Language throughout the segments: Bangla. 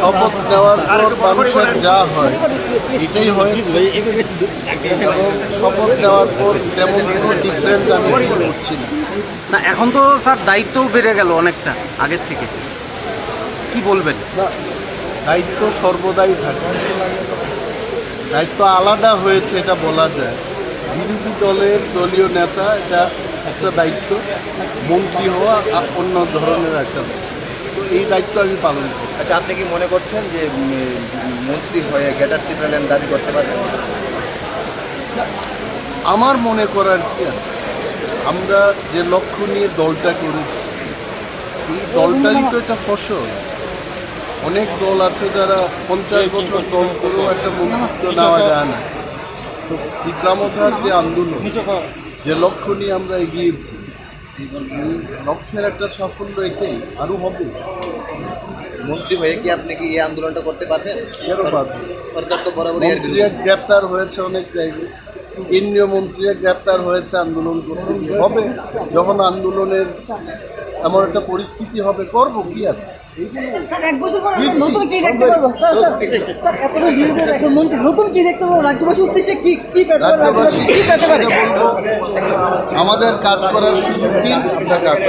শপথ নেওয়ার পর মানুষের যা হয় এটাই হয়েছে। এবং শপথ নেওয়ার পর তেমন কোনো ডিফারেন্স আমি করছি না। না এখন তো স্যার দায়িত্বও বেড়ে গেল অনেকটা আগের থেকে। কি বলবেন? না দায়িত্ব সর্বদাই থাকে। দায়িত্ব আলাদা হয়েছে এটা বলা যায়। বিরোধী দলের দলীয় নেতা এটা একটা দায়িত্ব। মন্ত্রী হওয়া আর অন্য ধরনের একটা দায়িত্ব। এই দায়িত্ব আমি পালন করি। আচ্ছা আপনি কি মনে করছেন যে মন্ত্রী হয়ে গেটার চিত্রালেন দাবি করতে পারবেন? আমার মনে করার কি আছে? আমরা যে লক্ষ্য নিয়ে দলটা করেছি এই দলটারই তো একটা ফসল। অনেক দল আছে যারা পঞ্চাশ বছর দল করেও একটা মন্ত্রিত্ব নেওয়া যায় না। তো বিক্রামতার যে আন্দোলন যে লক্ষ্য নিয়ে আমরা এগিয়েছি লক্ষ্যের একটা সাফল্য এটাই আরও হবে। মন্ত্রী হয়ে কি আপনি কি এই আন্দোলনটা করতে পারবেন? কেন পারবেন? সরকার তো। মন্ত্রীরা গ্রেপ্তার হয়েছে অনেক জায়গায়। কেন্দ্রীয় মন্ত্রীরা গ্রেপ্তার হয়েছে আন্দোলন করতে হবে যখন আন্দোলনের এমন একটা পরিস্থিতি হবে করব কি আছে? স্যার, এক বছর পর আমরা দিচ্ছি। নতুন কি দেখতে পারব স্যার স্যার স্যার এতটা বিরোধী এখন মন্ত্রী নতুন কি দেখতে পারব রাজ্যবাসী উদ্দেশ্যে কি কি পেতে পারে? রাজ্যবাসী কি পেতে পারে? আমাদের কাজ করার সুযোগ দিন আমরা কাজ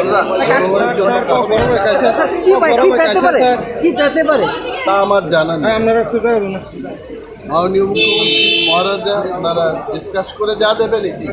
তা আমার জানা নেই। মাননীয় মুখ্যমন্ত্রী মহারাজা ওনারা ডিসকাস করে যা দেবেন এটি।